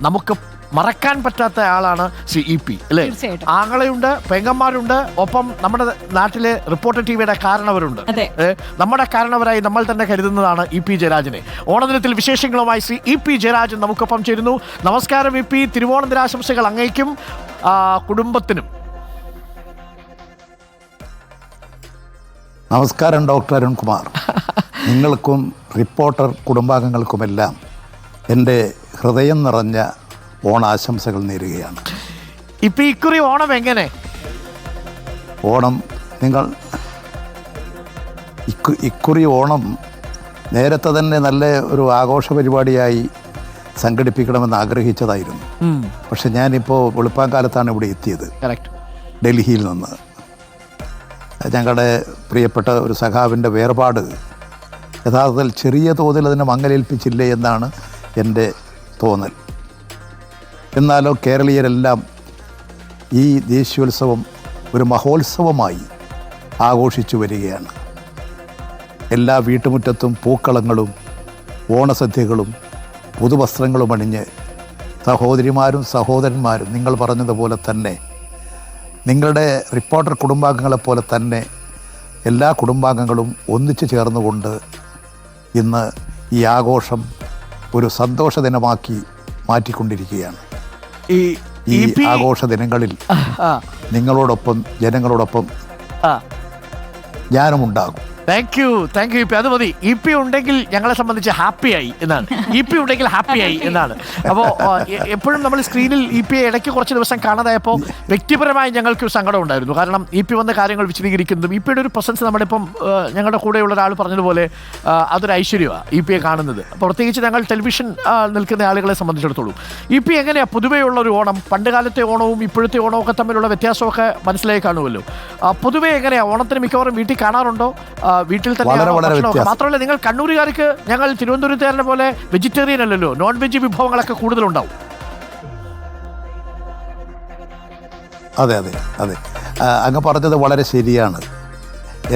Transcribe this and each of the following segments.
നമുക്ക് മറക്കാൻ പറ്റാത്ത ആളാണ് സി ഇ പി അല്ലേ? ആങ്ങളെയുണ്ട് പെങ്ങന്മാരുണ്ട് ഒപ്പം നമ്മുടെ നാട്ടിലെ റിപ്പോർട്ടർ ടി വിയുടെ കാരണവരുണ്ട്. അതെ. നമ്മുടെ കാരണവരായി നമ്മൾ തന്നെ കരുതുന്നതാണ് ഇ പി ജയരാജനെ. ഓണദിനത്തിൽ വിശേഷങ്ങളുമായി സി ഇ പി ജയരാജൻ നമുക്കൊപ്പം ചേരുന്നു. നമസ്കാരം ഇ പി. തിരുവോണ ദിനാശംസകൾ അങ്ങേക്കും കുടുംബത്തിനും. നമസ്കാരം ഡോക്ടർ അരുൺകുമാർ. നിങ്ങൾക്കും റിപ്പോർട്ടർ കുടുംബാംഗങ്ങൾക്കുമെല്ലാം എന്റെ ഹൃദയം നിറഞ്ഞ ഓണാശംസകൾ നേരുകയാണ്. ഇപ്പം ഇക്കുറി ഓണം എങ്ങനെ? ഓണം നിങ്ങൾ ഇക്കു ഇക്കുറി ഓണം നേരത്തെ തന്നെ നല്ല ഒരു ആഘോഷ പരിപാടിയായി സംഘടിപ്പിക്കണമെന്ന് ആഗ്രഹിച്ചതായിരുന്നു. പക്ഷെ ഞാനിപ്പോൾ വെളുപ്പാങ്കാലത്താണ് ഇവിടെ എത്തിയത്. ഡൽഹിയിൽ നിന്ന്. ഞങ്ങളുടെ പ്രിയപ്പെട്ട ഒരു സഖാവിന്റെ വേർപാട് യഥാർത്ഥത്തിൽ ചെറിയ തോതിൽ അതിനെ മങ്ങലേൽപ്പിച്ചില്ലേ എന്നാണ് എന്റെ തോന്നൽ. എന്നാലോ കേരളീയരെല്ലാം ഈ ദേശീയോത്സവം ഒരു മഹോത്സവമായി ആഘോഷിച്ചു വരികയാണ്. എല്ലാ വീട്ടുമുറ്റത്തും പൂക്കളങ്ങളും ഓണസദ്യകളും പുതുവസ്ത്രങ്ങളും അണിഞ്ഞ് സഹോദരിമാരും സഹോദരന്മാരും നിങ്ങൾ പറഞ്ഞതുപോലെ തന്നെ നിങ്ങളുടെ റിപ്പോർട്ടർ കുടുംബാംഗങ്ങളെപ്പോലെ തന്നെ എല്ലാ കുടുംബാംഗങ്ങളും ഒന്നിച്ചു ചേർന്നുകൊണ്ട് ഇന്ന് ഈ ആഘോഷം ഒരു സന്തോഷ ദിനമാക്കി മാറ്റിക്കൊണ്ടിരിക്കുകയാണ്. ഈ ഈ ആഘോഷ ദിനങ്ങളിൽ നിങ്ങളോടൊപ്പം ജനങ്ങളോടൊപ്പം ഞാനും ഉണ്ടാകും thank you thank you E P P അത് മതി. ഇ പി ഉണ്ടെങ്കിൽ ഞങ്ങളെ സംബന്ധിച്ച് ഹാപ്പിയായി എന്നാണ്. ഇ പി ഉണ്ടെങ്കിൽ ഹാപ്പിയായി എന്നാണ്. അപ്പോൾ എപ്പോഴും നമ്മൾ സ്ക്രീനിൽ ഇ പി ഇടയ്ക്ക് കുറച്ച് ദിവസം കാണാതായപ്പോൾ വ്യക്തിപരമായി ഞങ്ങൾക്ക് സങ്കടം ഉണ്ടായിരുന്നു. കാരണം ഇ പി വന്ന കാര്യങ്ങൾ വിശദീകരിക്കുന്നതും ഇ പിയുടെ ഒരു പ്രസൻസ് നമ്മളിപ്പം ഇപ്പം ഞങ്ങളുടെ കൂടെയുള്ള ഒരാൾ പറഞ്ഞതുപോലെ അതൊരു ഐശ്വര്യമാണ് ഇ പിയെ കാണുന്നത് പ്രത്യേകിച്ച് ഞങ്ങൾ ടെലിവിഷൻ നിൽക്കുന്ന ആളുകളെ സംബന്ധിച്ചിടത്തോളം ഇ പി എങ്ങനെയാണ് പൊതുവെയുള്ള ഒരു ഓണം പണ്ടുകാലത്തെ ഓണവും ഇപ്പോഴത്തെ ഓണവും ഒക്കെ തമ്മിലുള്ള വ്യത്യാസമൊക്കെ മനസ്സിലായി കാണുമല്ലോ. പൊതുവേ എങ്ങനെയാണ് ഓണത്തിന് മിക്കവാറും വീട്ടിൽ കാണാറുണ്ടോ? വീട്ടിൽ തന്നെ വളരെ വളരെ വ്യത്യാസം. മാത്രമല്ല നിങ്ങൾ കണ്ണൂരുകാർക്ക് ഞങ്ങൾ തിരുവനന്തപുരത്തുകാരനെ പോലെ വെജിറ്റേറിയൻ അല്ലല്ലോ നോൺ വെജ് വിഭവങ്ങളൊക്കെ കൂടുതലുണ്ടാവും. അതെ അതെ അതെ. ആ, അങ്ങ് പറഞ്ഞത് വളരെ ശരിയാണ്.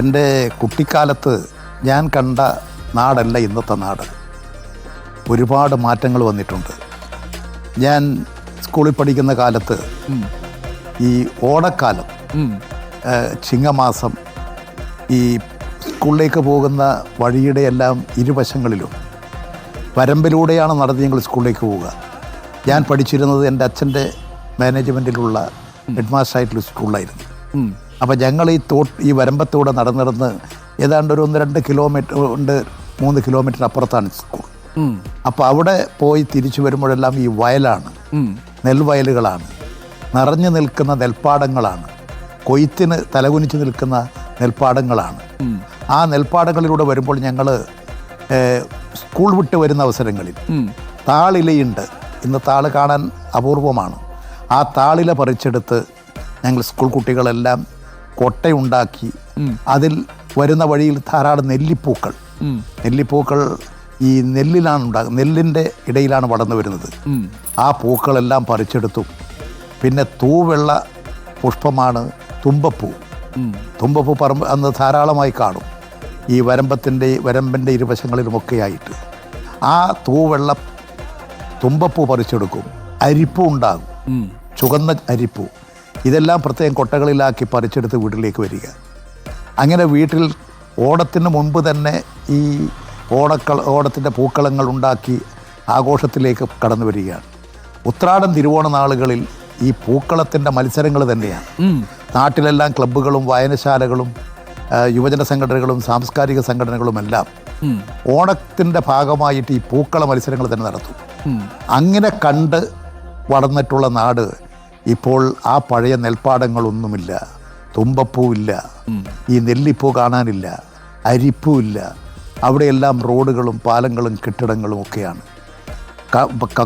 എന്റെ കുട്ടിക്കാലത്ത് ഞാൻ കണ്ട നാടല്ല ഇന്നത്തെ നാട് ഒരുപാട് മാറ്റങ്ങൾ വന്നിട്ടുണ്ട്. ഞാൻ സ്കൂളിൽ പഠിക്കുന്ന കാലത്ത് ഈ ഓണക്കാലം ചിങ്ങമാസം ഈ സ്കൂളിലേക്ക് പോകുന്ന വഴിയുടെ എല്ലാം ഇരുവശങ്ങളിലും വരമ്പിലൂടെയാണ് നടന്ന് ഞങ്ങൾ സ്കൂളിലേക്ക് പോവുക. ഞാൻ പഠിച്ചിരുന്നത് എന്റെ അച്ഛന്റെ മാനേജ്മെന്റിലുള്ള ഹെഡ് മാസ്റ്ററായിട്ടുള്ള സ്കൂളിലായിരുന്നു. അപ്പോൾ ഞങ്ങൾ ഈ തോട്ട് ഈ വരമ്പത്തൂടെ നടന്നിടന്ന് ഏതാണ്ട് ഒരു ഒന്ന് രണ്ട് കിലോമീറ്റർ ഉണ്ട് മൂന്ന് കിലോമീറ്റർ അപ്പുറത്താണ് സ്കൂൾ. അപ്പോൾ അവിടെ പോയി തിരിച്ചു വരുമ്പോഴെല്ലാം ഈ വയലാണ്. നെൽവയലുകളാണ്. നിറഞ്ഞു നിൽക്കുന്ന നെൽപ്പാടങ്ങളാണ്. കൊയ്ത്തിന് തലകുനിച്ച് നിൽക്കുന്ന നെൽപ്പാടങ്ങളാണ്. ആ നെൽപ്പാടങ്ങളിലൂടെ വരുമ്പോൾ ഞങ്ങൾ സ്കൂൾ വിട്ട് വരുന്ന അവസരങ്ങളിൽ താളിലയുണ്ട്. ഇന്ന് താൾ കാണാൻ അപൂർവമാണ്. ആ താളില പറിച്ചെടുത്ത് ഞങ്ങൾ സ്കൂൾ കുട്ടികളെല്ലാം കൊട്ടയുണ്ടാക്കി. അതിൽ വരുന്ന വഴിയിൽ ധാരാളം നെല്ലിപ്പൂക്കൾ. നെല്ലിപ്പൂക്കൾ ഈ നെല്ലിലാണ് ഉണ്ടാകുന്നത് നെല്ലിന്റെ ഇടയിലാണ് വളർന്നു വരുന്നത്. ആ പൂക്കളെല്ലാം പറിച്ചെടുത്തു. പിന്നെ തൂവെള്ള പുഷ്പമാണ് തുമ്പപ്പൂ. തുമ്പപ്പൂ പറമ്പ് അന്ന് ധാരാളമായി കാണും. ഈ വരമ്പത്തിന്റെ വരമ്പിന്റെ ഇരുവശങ്ങളിലുമൊക്കെയായിട്ട് ആ തൂവെള്ള തുമ്പപ്പൂ പറിച്ചെടുക്കും. അരിപ്പൂ ഉണ്ടാകും. ചുവന്ന അരിപ്പൂ. ഇതെല്ലാം പ്രത്യേകം കൊട്ടകളിലാക്കി പറിച്ചെടുത്ത് വീട്ടിലേക്ക് വരിക. അങ്ങനെ വീട്ടിൽ ഓണത്തിന് മുൻപ് തന്നെ ഈ ഓണക്കൾ ഓണത്തിന്റെ പൂക്കളങ്ങൾ ഉണ്ടാക്കി ആഘോഷത്തിലേക്ക് കടന്നു വരികയാണ്. ഉത്രാടം തിരുവോണ നാളുകളിൽ ഈ പൂക്കളത്തിന്റെ മത്സരങ്ങൾ തന്നെയാണ്. നാട്ടിലെല്ലാം ക്ലബ്ബുകളും വായനശാലകളും യുവജന സംഘടനകളും സാംസ്കാരിക സംഘടനകളുമെല്ലാം ഓണത്തിന്റെ ഭാഗമായിട്ട് ഈ പൂക്കള മത്സരങ്ങൾ തന്നെ നടത്തും. അങ്ങനെ കണ്ട് വളർന്നിട്ടുള്ള നാട് ഇപ്പോൾ ആ പഴയ നെൽപ്പാടങ്ങളൊന്നുമില്ല. തുമ്പപ്പൂവില്ല. ഈ നെല്ലിപ്പൂ കാണാനില്ല. അരിപ്പൂവില്ല. അവിടെയെല്ലാം റോഡുകളും പാലങ്ങളും കെട്ടിടങ്ങളും ഒക്കെയാണ്.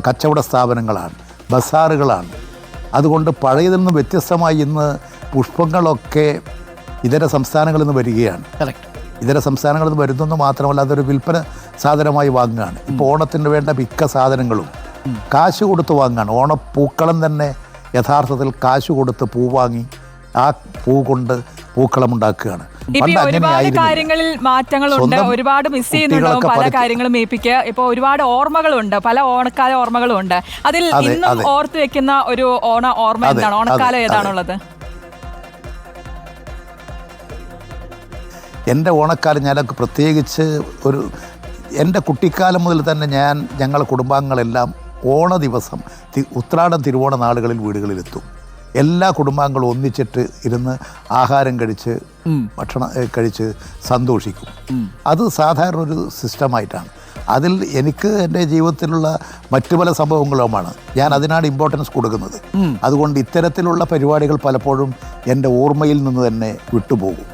കച്ചവട സ്ഥാപനങ്ങളാണ്. ബസാറുകളാണ്. അതുകൊണ്ട് പഴയതിൽ നിന്ന് വ്യത്യസ്തമായി ഇന്ന് പുഷ്പങ്ങളൊക്കെ ഇതര സംസ്ഥാനങ്ങളിൽ നിന്ന് വരികയാണ്. ഇതര സംസ്ഥാനങ്ങളിൽ നിന്ന് വരുന്നെന്ന് മാത്രമല്ല അതൊരു വിൽപ്പന സാധനമായി വാങ്ങുകയാണ്. ഇപ്പോൾ ഓണത്തിന് വേണ്ട മിക്ക സാധനങ്ങളും കാശ് കൊടുത്ത് വാങ്ങുകയാണ്. ഓണപ്പൂക്കളം തന്നെ യഥാർത്ഥത്തിൽ കാശ് കൊടുത്ത് പൂ വാങ്ങി ആ പൂ കൊണ്ട് പൂക്കളം ഉണ്ടാക്കുകയാണ്. ഒരുപാട് കാര്യങ്ങളിൽ മാറ്റങ്ങളുണ്ട്. ഒരുപാട് മിസ് ചെയ്യുന്നുണ്ടാവും. പല കാര്യങ്ങളും മേപ്പിക്ക് ഇപ്പൊ ഒരുപാട് ഓർമ്മകളുണ്ട്. പല ഓണക്കാല ഓർമ്മകളും ഉണ്ട് അതിൽ ഇന്നും ഓർത്ത് വെക്കുന്ന ഒരു ഓണ ഓർമ്മ എന്താണ്? ഓണക്കാലം ഏതാണുള്ളത്? എന്റെ ഓണക്കാലം ഞാനൊക്കെ പ്രത്യേകിച്ച് ഒരു എന്റെ കുട്ടിക്കാലം മുതൽ തന്നെ ഞാൻ ഞങ്ങളുടെ കുടുംബാംഗങ്ങളെല്ലാം ഓണ ദിവസം തി- ഉത്രാടം തിരുവോണ നാളുകളിൽ വീടുകളിലെത്തും. എല്ലാ കുടുംബാംഗങ്ങളും ഒന്നിച്ചിട്ട് ഇരുന്ന് ആഹാരം കഴിച്ച് ഭക്ഷണം കഴിച്ച് സന്തോഷിക്കും. അത് സാധാരണ ഒരു സിസ്റ്റമായിട്ടാണ്. അതിൽ എനിക്ക് എന്റെ ജീവിതത്തിലുള്ള മറ്റു പല സംഭവങ്ങളുമാണ്. ഞാൻ അതിനാണ് ഇമ്പോർട്ടൻസ് കൊടുക്കുന്നത്. അതുകൊണ്ട് ഇത്തരത്തിലുള്ള പരിപാടികൾ പലപ്പോഴും എന്റെ ഓർമ്മയിൽ നിന്ന് തന്നെ വിട്ടുപോകും.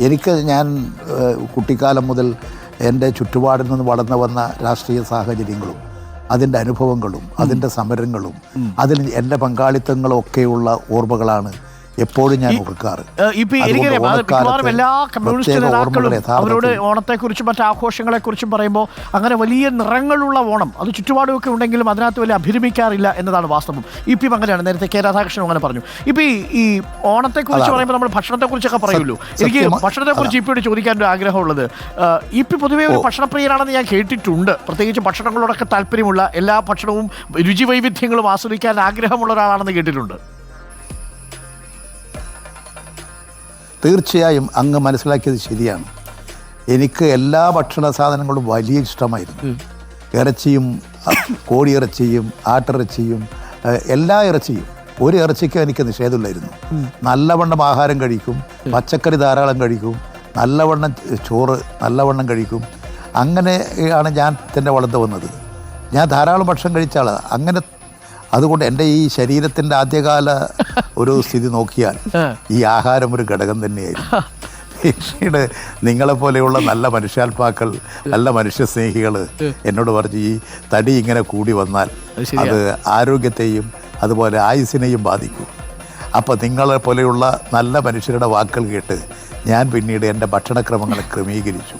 എനിക്ക് ഞാൻ കുട്ടിക്കാലം മുതൽ എന്റെ ചുറ്റുപാടിൽ നിന്ന് വളർന്നു വന്ന രാഷ്ട്രീയ സാഹചര്യങ്ങളും അതിന്റെ അനുഭവങ്ങളും അതിന്റെ സമരങ്ങളും അതിൽ എന്റെ പങ്കാളിത്തങ്ങളും ഒക്കെയുള്ള ഓർമ്മകളാണ് എപ്പോഴും ഞാൻ ഓർക്കാറ്. അവരോട് ഓണത്തെ കുറിച്ചും മറ്റു ആഘോഷങ്ങളെ കുറിച്ചും മിക്കവാറും എല്ലാ കമ്മ്യൂണിസ്റ്റ് പ്രത്യേക നേതാക്കളും ഓർമ്മകൾ യഥാർത്ഥത്തിൽ അവരോട് ഓണത്തെക്കുറിച്ചും മറ്റ് ആഘോഷങ്ങളെക്കുറിച്ചും പറയുമ്പോൾ അങ്ങനെ വലിയ നിറങ്ങളുള്ള ഓണം അത് ചുറ്റുപാടുമൊക്കെ ഉണ്ടെങ്കിലും അതിനകത്ത് വലിയ അഭിരമിക്കാറില്ല എന്നതാണ് വാസ്തവം. ഇപ്പം അങ്ങനെയാണ് നേരത്തെ കെ രാധാകൃഷ്ണൻ അങ്ങനെ പറഞ്ഞു. ഇപ്പൊ ഈ ഓണത്തെ ഓണത്തെക്കുറിച്ച് പറയുമ്പോൾ നമ്മൾ ഭക്ഷണത്തെക്കുറിച്ചൊക്കെ പറയുമല്ലോ എനിക്ക് ഭക്ഷണത്തെ ഭക്ഷണത്തെക്കുറിച്ച് ഇപ്പോഴും ചോദിക്കാൻ ഒരു ആഗ്രഹമുള്ളത്. ഇപ്പൊ പൊതുവേ ഒരു ഭക്ഷണപ്രിയനാണെന്ന് ഞാൻ കേട്ടിട്ടുണ്ട്. പ്രത്യേകിച്ച് ഭക്ഷണങ്ങളോടൊക്കെ താല്പര്യമുള്ള എല്ലാ ഭക്ഷണവും രുചി വൈവിധ്യങ്ങളും ആസ്വദിക്കാൻ ആഗ്രഹമുള്ള ഒരാളാണെന്ന് കേട്ടിട്ടുണ്ട്. തീർച്ചയായും അങ്ങ് മനസ്സിലാക്കിയത് ശരിയാണ്. എനിക്ക് എല്ലാ ഭക്ഷണ സാധനങ്ങളും വലിയ ഇഷ്ടമായിരുന്നു. ഇറച്ചിയും കോഴിയിറച്ചിയും ആട്ടിറച്ചിയും എല്ലാ ഇറച്ചിയും. ഒരു ഇറച്ചിക്കും എനിക്ക് നിഷേധമില്ലായിരുന്നു. നല്ലവണ്ണം ആഹാരം കഴിക്കും പച്ചക്കറി ധാരാളം കഴിക്കും നല്ലവണ്ണം ചോറ് നല്ലവണ്ണം കഴിക്കും. അങ്ങനെയാണ് ഞാൻ തന്നെ വളർന്നു വന്നത്. ഞാൻ ധാരാളം ഭക്ഷണം കഴിച്ച ആളാണ് അങ്ങനെ അതുകൊണ്ട് എന്റെ ഈ ശരീരത്തിന്റെ ആദ്യകാല ഒരു സ്ഥിതി നോക്കിയാൽ ഈ ആഹാരം ഒരു ഘടകം തന്നെയായിരുന്നു പിന്നീട് നിങ്ങളെപ്പോലെയുള്ള നല്ല മനുഷ്യാത്മാക്കൾ നല്ല മനുഷ്യസ്നേഹികൾ എന്നോട് പറഞ്ഞു ഈ തടി ഇങ്ങനെ കൂടി വന്നാൽ അത് ആരോഗ്യത്തെയും അതുപോലെ ആയുസിനെയും ബാധിക്കും. അപ്പോൾ നിങ്ങളെ പോലെയുള്ള നല്ല മനുഷ്യരുടെ വാക്കുകൾ കേട്ട് ഞാൻ പിന്നീട് എന്റെ ഭക്ഷണക്രമങ്ങളെ ക്രമീകരിച്ചു.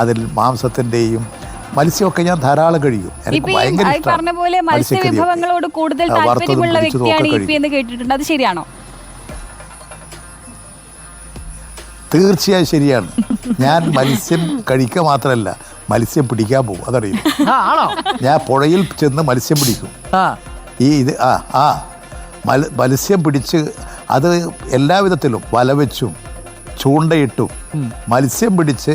അതിൽ മാംസത്തിന്റെയും മത്സ്യമൊക്കെ ഞാൻ ധാരാളം കഴിയും. എനിക്ക് ഭയങ്കര പറഞ്ഞ പോലെ മത്സ്യ വിഭവങ്ങളോട് കൂടുതൽ താല്പര്യമുള്ള വ്യക്തിയാണ് ഇ പി എന്ന് കേട്ടിട്ടുണ്ട്. അത് ശരിയാണോ? തീർച്ചയായും ശരിയാണ്. ഞാൻ മത്സ്യം കഴിക്കുക മാത്രമല്ല മത്സ്യം പിടിക്കാൻ പോകും. അതറിയും ഞാൻ പുഴയിൽ ചെന്ന് മത്സ്യം പിടിക്കും. ആ. ഈ ഇത് ആ ആ. മത്സ്യം പിടിച്ച് അത് എല്ലാവിധത്തിലും വല വെച്ചും ചൂണ്ടയിട്ടും മത്സ്യം പിടിച്ച്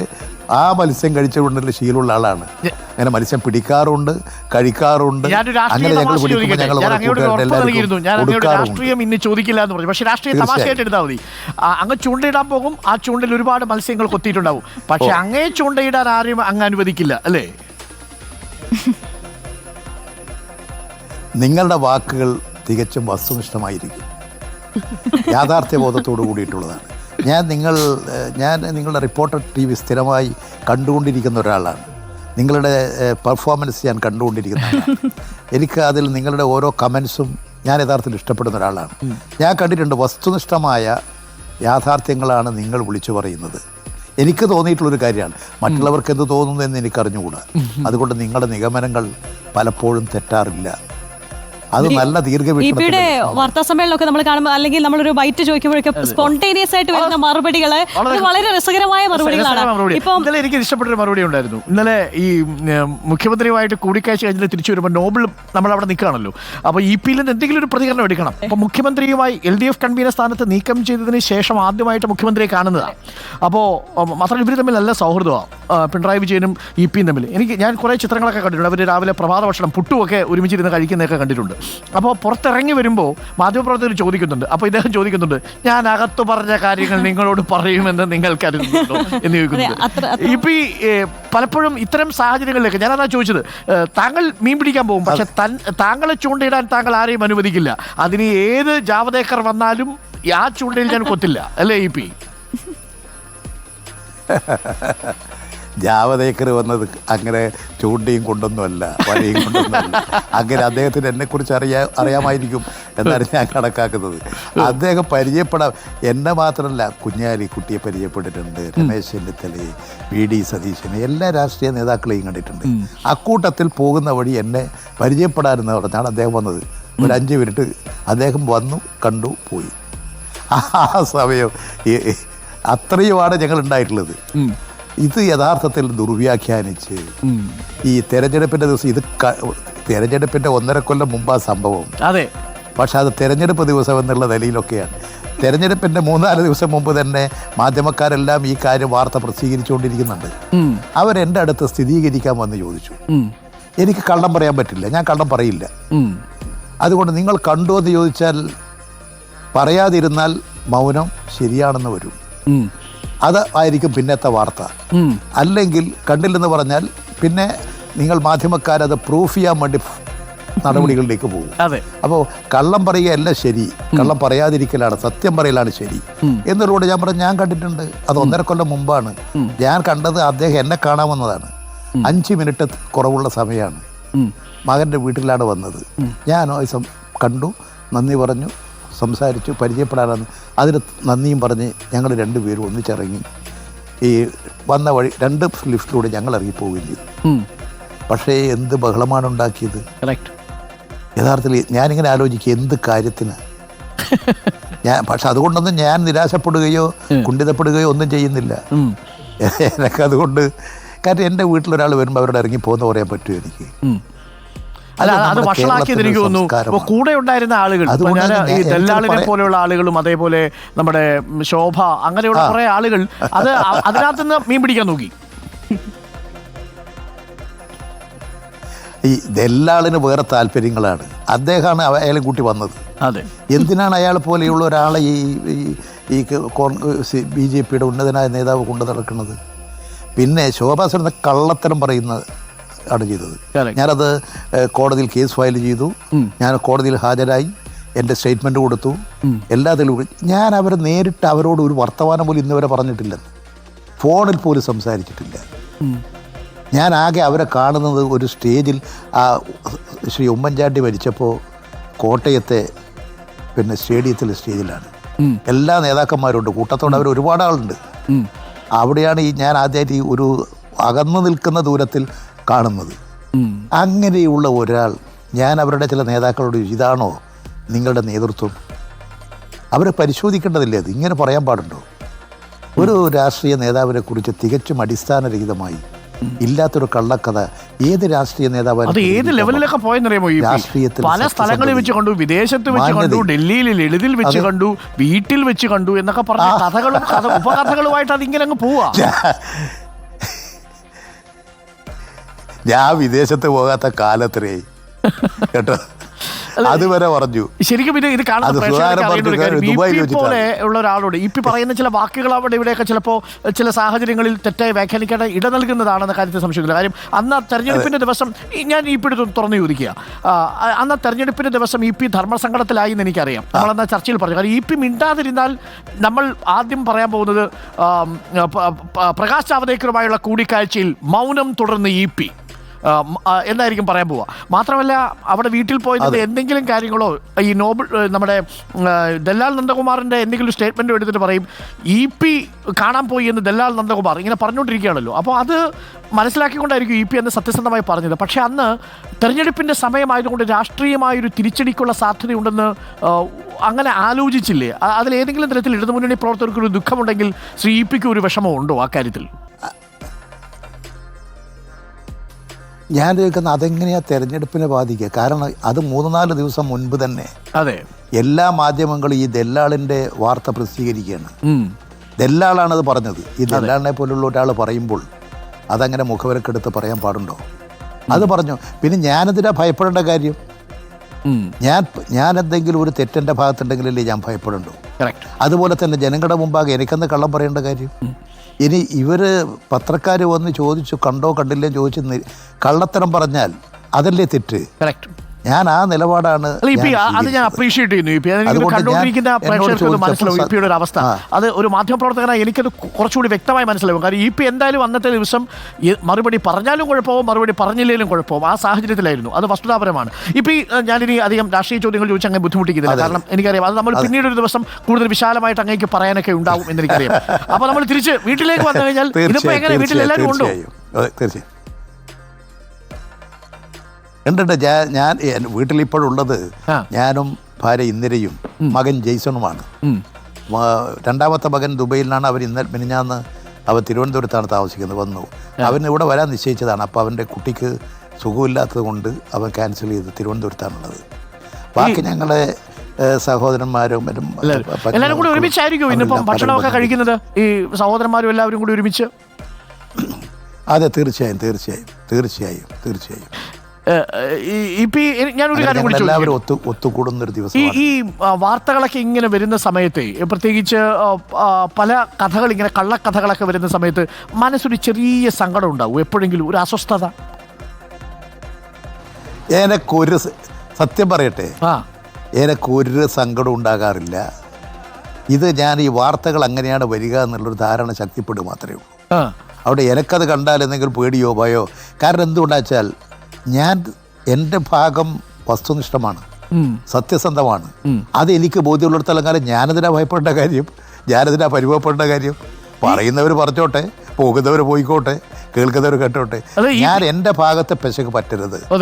ആ മത്സ്യം കഴിച്ചുകൊണ്ടുള്ള ശീലമുള്ള ആളാണ്. അങ്ങനെ മത്സ്യം പിടിക്കാറുണ്ട് കഴിക്കാറുണ്ട്. അങ്ങനെ ഞങ്ങൾ പിടിക്കുമ്പോൾ ഞങ്ങൾ രാഷ്ട്രീയം ഇന്ന് ചോദിക്കില്ല എന്ന് പറഞ്ഞു. പക്ഷേ രാഷ്ട്രീയ തമാശയായിട്ട് എടുത്താൽ മതി. അങ്ങ് ചൂണ്ടയിടാൻ പോകും ആ ചൂണ്ടയിൽ ഒരുപാട് മത്സ്യങ്ങൾ കൊത്തിയിട്ടുണ്ടാവും. പക്ഷെ അങ്ങേ ചൂണ്ടയിടാൻ ആരെയും അങ്ങ് അനുവദിക്കില്ല അല്ലേ? നിങ്ങളുടെ വാക്കുകൾ തികച്ചും വസ്തുനിഷ്ഠമായിരിക്കും. യാഥാർത്ഥ്യബോധത്തോട് കൂടിയിട്ടുള്ളതാണ്. ഞാൻ നിങ്ങൾ ഞാൻ നിങ്ങളുടെ റിപ്പോർട്ടർ ടി വി സ്ഥിരമായി കണ്ടുകൊണ്ടിരിക്കുന്ന ഒരാളാണ്. നിങ്ങളുടെ പെർഫോമൻസ് ഞാൻ കണ്ടുകൊണ്ടിരിക്കുന്ന എനിക്ക് അതിൽ നിങ്ങളുടെ ഓരോ കമൻസും ഞാൻ യഥാർത്ഥത്തിൽ ഇഷ്ടപ്പെടുന്ന ഒരാളാണ്. ഞാൻ കണ്ടിട്ടുണ്ട് വസ്തുനിഷ്ഠമായ യാഥാർത്ഥ്യങ്ങളാണ് നിങ്ങൾ വിളിച്ചു പറയുന്നത്. എനിക്ക് തോന്നിയിട്ടുള്ളൊരു കാര്യമാണ്. മറ്റുള്ളവർക്ക് എന്ത് തോന്നുന്നു എന്ന് എനിക്കറിഞ്ഞുകൂടാ. അതുകൊണ്ട് നിങ്ങളുടെ നിഗമനങ്ങൾ പലപ്പോഴും തെറ്റാറില്ല. അത് നല്ല ദീർഘവീക്ഷണത്തിന്റെ വാർത്താ സമ്മേളനമൊക്കെ നമ്മൾ കാണുമ്പോൾ അല്ലെങ്കിൽ നമ്മളൊരു ബൈറ്റ് ചോദിക്കുമ്പോഴൊക്കെ സ്പോണ്ടേനിയസ് ആയിട്ട് വരുന്ന മറുപടികൾ വളരെ രസകരമായ മറുപടികളാണ്. ഇപ്പം ഇന്നലെ എനിക്ക് ഇഷ്ടപ്പെട്ട ഒരു മറുപടി ഉണ്ടായിരുന്നു. ഇന്നലെ ഈ മുഖ്യമന്ത്രിയുമായിട്ട് കൂടിക്കാഴ്ച കഴിഞ്ഞിട്ട് തിരിച്ചു വരുമ്പോൾ നോബിൾ നമ്മൾ അവിടെ നിൽക്കുകയാണല്ലോ. അപ്പോൾ ഇ പിയിൽ നിന്ന് എന്തെങ്കിലും ഒരു പ്രതികരണം എടുക്കണം. അപ്പോൾ മുഖ്യമന്ത്രിയുമായി എൽ ഡി എഫ് കൺവീനർ സ്ഥാനത്ത് നീക്കം ചെയ്തതിന് ശേഷം ആദ്യമായിട്ട് മുഖ്യമന്ത്രിയെ കാണുന്നതാണ് അപ്പോൾ മാത്രമല്ല ഇവർ തമ്മിൽ നല്ല സൗഹൃദമാണ് പിണറായി വിജയനും ഇ പിയും തമ്മിൽ. എനിക്ക് ഞാൻ കുറേ ചിത്രങ്ങളൊക്കെ കണ്ടിട്ടുണ്ട്. അവർ രാവിലെ പ്രഭാത ഭക്ഷണം പുട്ടുമൊക്കെ ഒരുമിച്ചിരുന്ന് കഴിക്കുന്നതൊക്കെ കണ്ടിട്ടുണ്ട്. അപ്പോൾ പുറത്തിറങ്ങി വരുമ്പോൾ മാധ്യമപ്രവർത്തകർ ചോദിക്കുന്നുണ്ട്. അപ്പോൾ ഇദ്ദേഹം ചോദിക്കുന്നുണ്ട് ഞാൻ അകത്തു പറഞ്ഞ കാര്യങ്ങൾ നിങ്ങളോട് പറയുമെന്ന് നിങ്ങൾ കരുതുന്നുണ്ടോ? എന്ന് ചോദിക്കുന്നുണ്ട്. ഇപ്പം ഈ പലപ്പോഴും ഇത്തരം സാഹചര്യങ്ങളിലേക്ക് ഞാനതാ ചോദിച്ചത് താങ്കൾ മീൻ പിടിക്കാൻ പോകും പക്ഷെ തൻ താങ്കളെ ചൂണ്ടയിടാൻ താങ്കൾ ആരെയും അനുവദിക്കില്ല. അതിന് ഏത് ജാവദേക്കർ വന്നാലും ആ ചൂണ്ടയിൽ ഞാൻ കൊത്തില്ല. അല്ലേ ഇ പി? ജാവദേക്കർ വന്നത് അങ്ങനെ ചൂണ്ടയും കൊണ്ടൊന്നുമല്ല വഴിയും കൊണ്ടൊന്നുമല്ല. അങ്ങനെ അദ്ദേഹത്തിന് എന്നെക്കുറിച്ച് അറിയാ അറിയാമായിരിക്കും എന്നാണ് ഞാൻ കണക്കാക്കുന്നത്. അദ്ദേഹം പരിചയപ്പെടാം. എന്നെ മാത്രമല്ല കുഞ്ഞാലി കുട്ടിയെ പരിചയപ്പെട്ടിട്ടുണ്ട് രമേശ് ചെന്നിത്തലയെ വി ഡി സതീശനെ എല്ലാ രാഷ്ട്രീയ നേതാക്കളെയും കണ്ടിട്ടുണ്ട്. അക്കൂട്ടത്തിൽ പോകുന്ന വഴി എന്നെ പരിചയപ്പെടാനെന്ന് പറഞ്ഞാണ് അദ്ദേഹം വന്നത്. ഒരു അഞ്ച് മിനിറ്റ് അദ്ദേഹം വന്നു കണ്ടു പോയി. ആ സമയം അത്രയുമാണ് ഞങ്ങൾ ഉണ്ടായിട്ടുള്ളത് ഇത് യഥാർത്ഥത്തിൽ ദുർവ്യാഖ്യാനിച്ച് ഈ തെരഞ്ഞെടുപ്പിന്റെ ദിവസം ഇത് തെരഞ്ഞെടുപ്പിന്റെ ഒന്നര കൊല്ലം മുമ്പാ സംഭവം. അതെ. പക്ഷെ അത് തെരഞ്ഞെടുപ്പ് ദിവസം എന്നുള്ള നിലയിലൊക്കെയാണ്. തെരഞ്ഞെടുപ്പിന്റെ മൂന്നാൽ ദിവസം മുമ്പ് തന്നെ മാധ്യമക്കാരെല്ലാം ഈ കാര്യം വാർത്ത പ്രസിദ്ധീകരിച്ചുകൊണ്ടിരിക്കുന്നുണ്ട്. അവരെന്റെ അവരെന്റെ അടുത്ത് സ്ഥിരീകരിക്കാൻ വന്ന് ചോദിച്ചു. എനിക്ക് കള്ളം പറയാൻ പറ്റില്ല. ഞാൻ കള്ളം പറയില്ല. അതുകൊണ്ട് നിങ്ങൾ കണ്ടു എന്ന് ചോദിച്ചാൽ പറയാതിരുന്നാൽ മൗനം ശരിയാണെന്ന് വരും. അത് ആയിരിക്കും പിന്നത്തെ വാർത്ത. അല്ലെങ്കിൽ കണ്ടില്ലെന്ന് പറഞ്ഞാൽ പിന്നെ നിങ്ങൾ മാധ്യമക്കാരത് പ്രൂഫ് ചെയ്യാൻ വേണ്ടി നടപടികളിലേക്ക് പോകും. അപ്പോൾ കള്ളം പറയുകയല്ല ശരി. കള്ളം പറയാതിരിക്കലാണ് സത്യം പറയലാണ് ശരി. എന്നുള്ളതുകൊണ്ട് ഞാൻ പറഞ്ഞു ഞാൻ കണ്ടിട്ടുണ്ട്. അത് ഒന്നര കൊല്ലം മുമ്പാണ്. ഞാൻ കണ്ടത് അദ്ദേഹം എന്നെ കാണാമെന്നതാണ്. അഞ്ച് മിനിറ്റ് കുറവുള്ള സമയമാണ്. മകന്റെ വീട്ടിലാണ് വന്നത്. ഞാൻ ആ ദിവസം കണ്ടു നന്ദി പറഞ്ഞു. സംസാരിച്ചു പരിചയപ്പെടാനാണ്. അതിന് നന്ദിയും പറഞ്ഞ് ഞങ്ങൾ രണ്ടുപേരും ഒന്നിച്ചിറങ്ങി. ഈ വന്ന വഴി രണ്ട് ലിഫ്റ്റിലൂടെ ഞങ്ങൾ ഇറങ്ങിപ്പോവുകയും ചെയ്തു. പക്ഷേ എന്ത് ബഹളമാണ് ഉണ്ടാക്കിയത്? യഥാർത്ഥത്തിൽ ഞാനിങ്ങനെ ആലോചിക്കുക എന്ത് കാര്യത്തിന്? ഞാൻ പക്ഷെ അതുകൊണ്ടൊന്നും ഞാൻ നിരാശപ്പെടുകയോ കുണ്ഠിതപ്പെടുകയോ ഒന്നും ചെയ്യുന്നില്ല. എനിക്കതുകൊണ്ട് കാരണം എന്റെ വീട്ടിലൊരാൾ വരുമ്പോൾ അവരോട് ഇറങ്ങി പോകുന്ന പറയാൻ പറ്റുമോ എനിക്ക്. അല്ല അത് വഷളാക്കിയത് എനിക്ക് തോന്നുന്നു. കൂടെ ഉണ്ടായിരുന്ന ആളുകൾ ഞാൻ ഈ ദല്ലാളിനെ പോലെയുള്ള ആളുകളും അതേപോലെ നമ്മുടെ ശോഭ അങ്ങനെയുള്ള കുറെ ആളുകൾ അത് അതിനകത്ത് നിന്ന് മീൻ പിടിക്കാൻ നോക്കി. ഈ ദല്ലാളിന് വേറെ താല്പര്യങ്ങളാണ്. അദ്ദേഹമാണ് അയാളെ കൂട്ടി വന്നത്. അതെ. എന്തിനാണ് അയാൾ പോലെയുള്ള ഒരാളെ ഈ ഈ- കോൺഗ്രസ് ബി ജെ പിയുടെ ഉന്നതനായ നേതാവ് കൊണ്ടു നടക്കുന്നത്? പിന്നെ എന്ന കള്ളത്തരം പറയുന്ന ആണ് ചെയ്തത്. ഞാനത് കോടതിയിൽ കേസ് ഫയൽ ചെയ്തു. ഞാൻ കോടതിയിൽ ഹാജരായി. എന്റെ സ്റ്റേറ്റ്മെന്റ് കൊടുത്തു. എല്ലാ തെളിവും ഞാൻ അവരെ നേരിട്ട് അവരോട് ഒരു വർത്തമാനം പോലും ഇന്നുവരെ പറഞ്ഞിട്ടില്ല. ഫോണിൽ പോലും സംസാരിച്ചിട്ടില്ല. ഞാൻ ആകെ അവരെ കാണുന്നത് ഒരു സ്റ്റേജിൽ ആ ശ്രീ ഉമ്മൻചാണ്ടി മരിച്ചപ്പോൾ കോട്ടയത്തെ പിന്നെ സ്റ്റേഡിയത്തിലെ സ്റ്റേജിലാണ്. എല്ലാ നേതാക്കന്മാരുണ്ട്. കൂട്ടത്തോടെ അവർ ഒരുപാട് ആളുണ്ട്. അവിടെയാണ് ഈ ഞാൻ ആദ്യമായിട്ട് ഈ ഒരു അകന്നു നിൽക്കുന്ന ദൂരത്തിൽ കാണുന്നത്. അങ്ങനെയുള്ള ഒരാൾ ഞാൻ അവരുടെ ചില നേതാക്കളോട് ഇതാണോ നിങ്ങളുടെ നേതൃത്വം? അവരെ പരിശോധിക്കേണ്ടതില്ലേ അത്. ഇങ്ങനെ പറയാൻ പാടുണ്ടോ? ഒരു രാഷ്ട്രീയ നേതാവിനെ കുറിച്ച് തികച്ചും അടിസ്ഥാനരഹിതമായി ഇല്ലാത്തൊരു കള്ളക്കഥ ഏത് രാഷ്ട്രീയ നേതാവ് അത് ഏത് ലെവലിലൊക്കെ പോയെന്നറിയാമോ ഈ രാഷ്ട്രീയത്തിൽ പല സ്ഥലങ്ങളിൽ വെച്ച് കണ്ടു വിദേശത്ത് വെച്ച് കണ്ടു. ഡൽഹിയിൽ ലളിതിൽ വെച്ച് കണ്ടു വീട്ടിൽ വെച്ച് കണ്ടു എന്നൊക്കെ പറഞ്ഞ കഥകളും കഥ ഉപകഥകളുമായിട്ട് അതിങ്ങനെ അങ്ങ് പോവാ. ഞാൻ വിദേശത്ത് പോകാത്ത കാലത്രേ. കേട്ടോ? അതുവരെ പറഞ്ഞു. ശരിക്കും ഇത് ഇത് കാര്യം, പോലെ ഉള്ള ഒരാളോട് ഇപ്പി പറയുന്ന ചില വാക്കുകൾ അവിടെ ഇവിടെയൊക്കെ ചിലപ്പോ ചില സാഹചര്യങ്ങളിൽ തെറ്റായി വ്യാഖ്യാനിക്കേണ്ട ഇട നൽകുന്നതാണെന്ന കാര്യത്തിൽ സംശയമില്ല. കാര്യം അന്ന് ആ തെരഞ്ഞെടുപ്പിന്റെ ദിവസം ഞാൻ പിയുടെ തുറന്നു ചോദിക്കുക. അന്ന് ആ തെരഞ്ഞെടുപ്പിന്റെ ദിവസം ഇ പി ധർമ്മസങ്കടത്തിലായി എന്ന് എനിക്കറിയാം. നമ്മളന്ന് ചർച്ചയിൽ പറഞ്ഞു. കാരണം ഇ പി മിണ്ടാതിരുന്നാൽ നമ്മൾ ആദ്യം പറയാൻ പോകുന്നത് പ്രകാശ് ജാവദേക്കറുമായുള്ള കൂടിക്കാഴ്ചയിൽ മൗനം തുടർന്ന് ഇ പി. എന്നായിരിക്കും പറയാൻ പോവുക മാത്രമല്ല അവിടെ വീട്ടിൽ പോയത് എന്തെങ്കിലും കാര്യങ്ങളോ ഈ നോബിൾ നമ്മുടെ ദല്ലാൽ നന്ദകുമാറിന്റെ എന്തെങ്കിലും സ്റ്റേറ്റ്മെന്റ് എടുത്തിട്ട് പറയും ഇ പി കാണാൻ പോയി എന്ന് ദല്ലാൽ നന്ദകുമാർ ഇങ്ങനെ പറഞ്ഞുകൊണ്ടിരിക്കുകയാണല്ലോ. അപ്പോൾ അത് മനസ്സിലാക്കിക്കൊണ്ടായിരിക്കും ഇ പി എന്ന് സത്യസന്ധമായി പറഞ്ഞത്. പക്ഷേ അന്ന് തെരഞ്ഞെടുപ്പിന്റെ സമയമായതുകൊണ്ട് രാഷ്ട്രീയമായൊരു തിരിച്ചടിക്കുള്ള സാധ്യതയുണ്ടെന്ന് അങ്ങനെ ആലോചിച്ചില്ലേ? അതിൽ അതിലേതെങ്കിലും തരത്തിൽ ഇടതുമുന്നണി പ്രവർത്തകർക്ക് ഒരു ദുഃഖമുണ്ടെങ്കിൽ ശ്രീ ഇ പിക്ക് ഒരു വിഷമമുണ്ടോ ആ കാര്യത്തിൽ? ഞാൻ ചോദിക്കുന്നത് അതെങ്ങനെയാ തെരഞ്ഞെടുപ്പിനെ ബാധിക്കുക? കാരണം അത് മൂന്ന് നാല് ദിവസം മുൻപ് തന്നെ അതെ. എല്ലാ മാധ്യമങ്ങളും ഈ ദല്ലാളിന്റെ വാർത്ത പ്രസിദ്ധീകരിക്കുകയാണ്. ദല്ലാളാണ് അത് പറഞ്ഞത്. ഈ ദല്ലാളിനെ പോലുള്ള ഒരാൾ പറയുമ്പോൾ അതങ്ങനെ മുഖവരക്കെടുത്ത് പറയാൻ പാടുണ്ടോ? അത് പറഞ്ഞു. പിന്നെ ഞാനെന്തിനാ ഭയപ്പെടേണ്ട കാര്യം? ഞാൻ ഞാൻ എന്തെങ്കിലും ഒരു തെറ്റെന്റെ ഭാഗത്തുണ്ടെങ്കിലല്ലേ ഞാൻ ഭയപ്പെടണ്ടോ? അതുപോലെ തന്നെ ജനങ്ങളുടെ മുമ്പാകെ എനിക്കെന്ന് കള്ളം പറയേണ്ട കാര്യം? ഇനി ഇവർ പത്രക്കാർ വന്ന് ചോദിച്ചു കണ്ടോ കണ്ടില്ലേ ചോദിച്ചു കള്ളത്തരം പറഞ്ഞാൽ അതല്ലേ തെറ്റ്? കറക്റ്റ് ഞാൻ ആ നിലപാടാണ് ഇപ്പൊ അത് ഞാൻ. അപ്രീഷിയേറ്റ് ചെയ്യുന്നു. കണ്ടുകൊണ്ടിരിക്കുന്ന പ്രേക്ഷകർക്ക് മനസ്സിലാവും. ഇപ്പിയുടെ ഒരു അവസ്ഥ. അത് ഒരു മാധ്യമപ്രവർത്തകനായി എനിക്കത് കുറച്ചുകൂടി വ്യക്തമായി മനസ്സിലാവും. കാരണം ഇപ്പൊ എന്തായാലും അന്നത്തെ ദിവസം മറുപടി പറഞ്ഞാലും കുഴപ്പവും മറുപടി പറഞ്ഞില്ലെങ്കിലും കുഴപ്പവും. ആ സാഹചര്യത്തിലായിരുന്നു. അത് വസ്തുതാപരമാണ്. ഇപ്പൊ ഞാനിനി അധികം രാഷ്ട്രീയ ചോദ്യങ്ങൾ ചോദിച്ച് അങ്ങനെ ബുദ്ധിമുട്ടിക്കുന്നില്ല. കാരണം എനിക്കറിയാം അത് നമ്മൾ പിന്നീട് ഒരു ദിവസം കൂടുതൽ വിശാലമായിട്ട് അങ്ങേക്ക് പറയാനൊക്കെ ഉണ്ടാവും എന്ന് എനിക്കറിയാം അപ്പൊ നമ്മൾ തിരിച്ച് വീട്ടിലേക്ക് വന്നു കഴിഞ്ഞാൽ ഇതിപ്പോ എങ്ങനെ വീട്ടിൽ എല്ലാവരും ഉണ്ടോ? തീർച്ചയായും. ഉണ്ട്. ഞാൻ വീട്ടിൽ ഇപ്പോഴുള്ളത് വീട്ടിലിപ്പോഴുള്ളത് ഞാനും ഭാര്യ ഇന്ദിരയും മകൻ ജെയ്സണുമാണ്. രണ്ടാമത്തെ മകൻ ദുബൈയിലാണ്. അവൻ ഇന്നലെ മിനിഞ്ഞാന്ന് അവൻ തിരുവനന്തപുരത്താണ് താമസിക്കുന്നത് വന്നു. അവൻ ഇവിടെ വരാൻ നിശ്ചയിച്ചതാണ്. അപ്പോൾ അവന്റെ കുട്ടിക്ക് സുഖമില്ലാത്തത് കൊണ്ട് അവൻ ക്യാൻസൽ ചെയ്ത് തിരുവനന്തപുരത്താണുള്ളത്. ബാക്കി ഞങ്ങളെ സഹോദരന്മാരും എല്ലാവരും. കൂടി ഒരുമിച്ചായിരിക്കും ഇന്നിപ്പം ഭക്ഷണമൊക്കെ കഴിക്കുന്നത് ഈ സഹോദരന്മാരും എല്ലാവരും കൂടി ഒരുമിച്ച്? അതെ തീർച്ചയായും തീർച്ചയായും തീർച്ചയായും തീർച്ചയായും. ഇപ്പൊ ഞാനൊരു കാര്യം കൂടി എല്ലാവരും ഒത്തുകൂടുന്ന ഒരു ദിവസം ഈ വാർത്തകളൊക്കെ ഇങ്ങനെ വരുന്ന സമയത്ത് പ്രത്യേകിച്ച് പല കഥകൾ ഇങ്ങനെ കള്ളക്കഥകളൊക്കെ വരുന്ന സമയത്ത് മനസ്സൊരു ചെറിയ സങ്കടം ഉണ്ടാവും? എപ്പോഴെങ്കിലും ഒരു അസ്വസ്ഥത? എനക്കൊരു സത്യം പറയട്ടെ. ആ. എനക്കൊരു സങ്കടം ഉണ്ടാകാറില്ല. ഇത് ഞാൻ ഈ വാർത്തകൾ അങ്ങനെയാണ് വരിക എന്നുള്ളൊരു ധാരണ ശക്തിപ്പെടുക മാത്രമേ ഉള്ളൂ. അവിടെ എനക്കത് കണ്ടാൽ എന്തെങ്കിലും പേടിയോ ഭയോ? കാരണം എന്തുകൊണ്ടാ വെച്ചാൽ ഞാൻ എന്റെ ഭാഗം വസ്തുനിഷ്ഠമാണ് സത്യസന്ധമാണ്. അത് എനിക്ക് ബോധ്യമുള്ളിടത്തോളം കാലം ഞാനതിനാ ഭയപ്പെടേണ്ട കാര്യം? ഞാനതിനാ പരിഭവപ്പെടേണ്ട കാര്യം? പറയുന്നവർ പറഞ്ഞോട്ടെ പോകുന്നവർ പോയിക്കോട്ടെ കേൾക്കുന്നവർ കേട്ടോട്ടെ. ഞാൻ എന്റെ ഭാഗത്തെ പെശക്ക് പറ്റരുത്.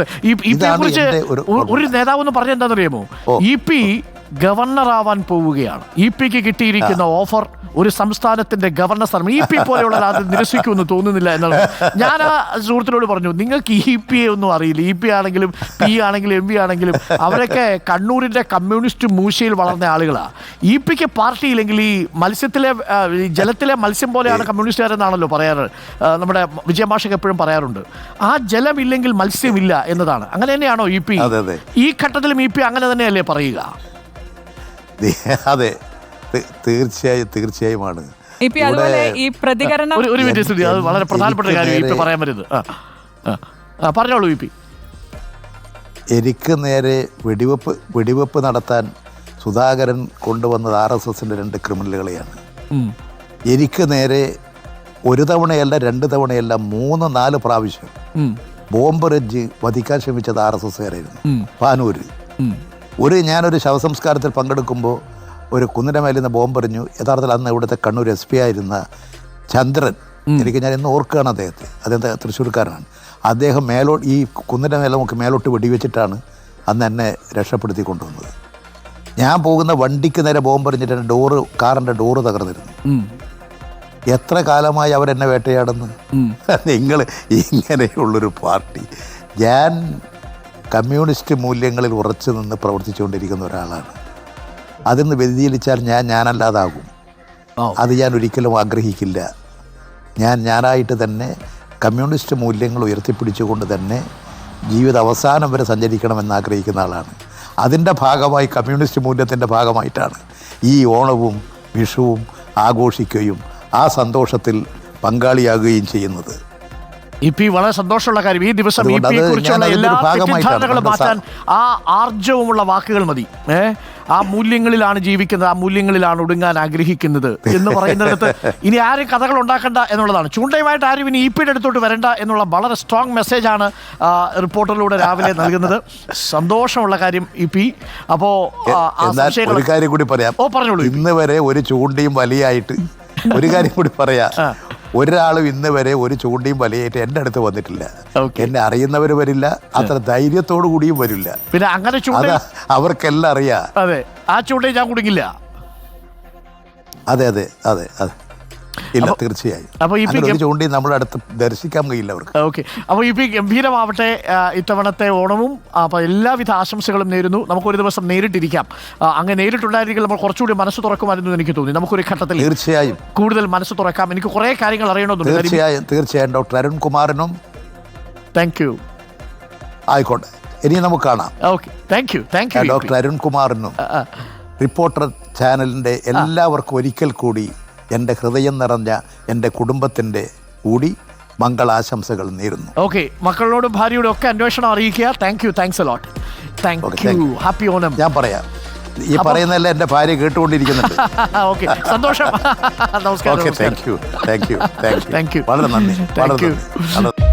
ഒരു നേതാവ് എന്ന് പറഞ്ഞെന്താണെന്നറിയാമോ ഇ പി ഗവർണർ ആവാൻ പോവുകയാണ്. ഇ പിക്ക് കിട്ടിയിരിക്കുന്ന ഓഫർ ഒരു സംസ്ഥാനത്തിന്റെ ഗവർണർ സ്ഥാനം ഇ പി പോലെയുള്ള അത് നിരസിക്കുമെന്ന് തോന്നുന്നില്ല എന്നാണ്. ഞാൻ ആ സുഹൃത്തിനോട് പറഞ്ഞു നിങ്ങൾക്ക് ഇ പി ഒന്നും അറിയില്ല. ഇ പി ആണെങ്കിലും പി ആണെങ്കിലും എം പി ആണെങ്കിലും അവരൊക്കെ കണ്ണൂരിന്റെ കമ്മ്യൂണിസ്റ്റ് മൂശയിൽ വളർന്ന ആളുകളാണ് ഇ പിക്ക് പാർട്ടി ഇല്ലെങ്കിൽ ഈ മത്സ്യത്തിലെ ജലത്തിലെ മത്സ്യം പോലെയാണ് കമ്മ്യൂണിസ്റ്റുകാരെന്നാണല്ലോ പറയാറ്. നമ്മുടെ വിജയമാഷക്ക് എപ്പോഴും പറയാറുണ്ട്. ആ ജലമില്ലെങ്കിൽ മത്സ്യമില്ല എന്നതാണ്. അങ്ങനെ തന്നെയാണോ ഇ പി. ഈ ഘട്ടത്തിലും ഇ പി അങ്ങനെ തന്നെയല്ലേ പറയുക? അതെ. തീർച്ചയായും തീർച്ചയായുമാണ്. അതുപോലെ ഈ പ്രതികരണം ഒരു മിനിറ്റ് അത് വളരെ പ്രധാനപ്പെട്ട കാര്യം പറയാൻ പറഞ്ഞോളൂ എനിക്ക് നേരെ വെടിവെപ്പ് വെടിവെപ്പ് നടത്താൻ സുധാകരൻ കൊണ്ടുവന്നത് ആർ എസ് എസിന്റെ രണ്ട് ക്രിമിനലുകളെയാണ്. എനിക്ക് നേരെ ഒരു തവണയല്ല രണ്ട് തവണയല്ല മൂന്ന് നാല് പ്രാവശ്യം ബോംബ് ബോംബെറിഞ്ച് വധിക്കാൻ ശ്രമിച്ചത് ആർ എസ് എസ് കാരായിരുന്നു പാനൂര്. ഒരു ഞാനൊരു ശവസംസ്കാരത്തിൽ പങ്കെടുക്കുമ്പോൾ ഒരു കുന്നിന്റെ മേലിൽ നിന്ന് ബോംബെറിഞ്ഞു. യഥാർത്ഥത്തിൽ അന്ന് ഇവിടുത്തെ കണ്ണൂർ എസ് പി ആയിരുന്ന ചന്ദ്രൻ. എനിക്ക് ഞാൻ ഇന്ന് ഓർക്കുകയാണ് അദ്ദേഹത്തെ. അദ്ദേഹം തൃശ്ശൂർക്കാരനാണ്. അദ്ദേഹം മേലോ ഈ കുന്നിന്റെ മേലെ നമുക്ക് മേലോട്ട് വെടിവെച്ചിട്ടാണ് അന്ന് എന്നെ രക്ഷപ്പെടുത്തി കൊണ്ടുവന്നത്. ഞാൻ പോകുന്ന വണ്ടിക്ക് നേരെ ബോംബെറിഞ്ഞിട്ട് എന്റെ ഡോറ് കാറിന്റെ ഡോറ് തകർന്നിരുന്നു. എത്ര കാലമായി അവരെന്നെ വേട്ടയാടുന്നു. നിങ്ങൾ ഇങ്ങനെയുള്ളൊരു പാർട്ടി. ഞാൻ കമ്മ്യൂണിസ്റ്റ് മൂല്യങ്ങളിൽ ഉറച്ചു നിന്ന് പ്രവർത്തിച്ചുകൊണ്ടിരിക്കുന്ന ഒരാളാണ്. അതിൽ നിന്ന് വ്യതിചലിച്ചാൽ ഞാൻ ഞാനല്ലാതാകും. അത് ഞാൻ ഒരിക്കലും ആഗ്രഹിക്കില്ല. ഞാൻ ഞാനായിട്ട് തന്നെ കമ്മ്യൂണിസ്റ്റ് മൂല്യങ്ങൾ ഉയർത്തിപ്പിടിച്ചുകൊണ്ട് തന്നെ ജീവിത അവസാനം വരെ സഞ്ചരിക്കണമെന്ന് ആഗ്രഹിക്കുന്ന ആളാണ്. അതിന്റെ ഭാഗമായി കമ്മ്യൂണിസ്റ്റ് മൂല്യത്തിന്റെ ഭാഗമായിട്ടാണ് ഈ ഓണവും വിഷുവും ആഘോഷിക്കുകയും ആ സന്തോഷത്തിൽ പങ്കാളിയാകുകയും ചെയ്യുന്നത്. ഇ ഈ വളരെ സന്തോഷമുള്ള കാര്യം. ഈ ദിവസം ഇ പിയെ കുറിച്ചുള്ള എല്ലാ തെറ്റിദ്ധാരണകളും മാറ്റാൻ ആ ആർജവമുള്ള വാക്കുകൾ മതി. ഏ? ആ മൂല്യങ്ങളിലാണ് ജീവിക്കുന്നത് ആ മൂല്യങ്ങളിലാണ് ഒടുങ്ങാൻ ആഗ്രഹിക്കുന്നത് എന്ന് പറയുന്നിടത്ത് ഇനി ആരും കഥകൾ ഉണ്ടാക്കണ്ട എന്നുള്ളതാണ്. ചൂണ്ടയുമായിട്ട് ആരും ഇനി ഇ പിയുടെ അടുത്തോട്ട് വരണ്ട എന്നുള്ള വളരെ സ്ട്രോങ് മെസ്സേജാണ് റിപ്പോർട്ടറിലൂടെ രാവിലെ നൽകുന്നത്. സന്തോഷമുള്ള കാര്യം ഇ പി അപ്പോ ഒരു കാര്യം കൂടി പറയാം. ഓ പറഞ്ഞോളൂ. ഇന്ന് വരെ ഒരു ചൂണ്ടയും വലിയായിട്ട് ഒരു കാര്യം കൂടി പറയാം. ഒരാളും ഇന്ന് വരെ ഒരു ചൂണ്ടിയും വലയേറ്റ് എന്റെ അടുത്ത് വന്നിട്ടില്ല. എന്നെ അറിയുന്നവർ വരില്ല അത്ര ധൈര്യത്തോടു കൂടിയും വരില്ല. പിന്നെ അങ്ങനെ ചൂണ്ട അവർക്കെല്ലാം അറിയാം. അതെ ആ ചൂണ്ടയിൽ ഞാൻ കുടുങ്ങില്ല. അതെ അതെ അതെ അതെ. ഇല്ല തീർച്ചയായും. അപ്പൊ ഈ ചൂണ്ടി നമ്മുടെ അടുത്ത് ദർശിക്കാൻ കഴിയില്ല അവർക്ക്. ഓക്കെ. അപ്പോൾ ഈ പി ഗംഭീരമാവട്ടെ ഇത്തവണത്തെ ഓണവും അപ്പോൾ എല്ലാവിധ ആശംസകളും നേരുന്നു. നമുക്കൊരു ദിവസം നേരിട്ടിരിക്കാം. അങ്ങ് അങ്ങനെ നേരിട്ടുണ്ടായിരുന്നെങ്കിൽ നമ്മൾ കുറച്ചുകൂടി മനസ്സ് തുറക്കുമായിരുന്നു എനിക്ക് തോന്നി. നമുക്കൊരു ഘട്ടത്തിൽ തീർച്ചയായും. കൂടുതൽ മനസ്സ് തുറക്കാം. എനിക്ക് കുറേ കാര്യങ്ങൾ അറിയണമെന്നുണ്ട്. തീർച്ചയായും തീർച്ചയായും. ഡോക്ടർ അരുൺകുമാറിനും താങ്ക് യു ആയിക്കോട്ടെ. ഇനി നമുക്ക് കാണാം. Okay thank you thank you doctor അരുൺകുമാറിനും Reporter ചാനലിന്റെ എല്ലാവർക്കും ഒരിക്കൽ കൂടി എന്റെ ഹൃദയം നിറഞ്ഞ എന്റെ കുടുംബത്തിന്റെ കൂടി മംഗളാശംസകൾ നേരുന്നു. ഓക്കെ മക്കളോടും ഭാര്യയോടും ഒക്കെ അന്വേഷണം അറിയിക്കുക. Thank you thanks a lot thank you happy Onam ഞാൻ പറയാം. ഈ പറയുന്നതല്ല എന്റെ ഭാര്യ കേട്ടുകൊണ്ടിരിക്കുന്നുണ്ട്. ഓക്കെ സന്തോഷം. നമസ്കാരം thank you thank you thank you വളരെ നന്ദി വളരെ നന്ദി.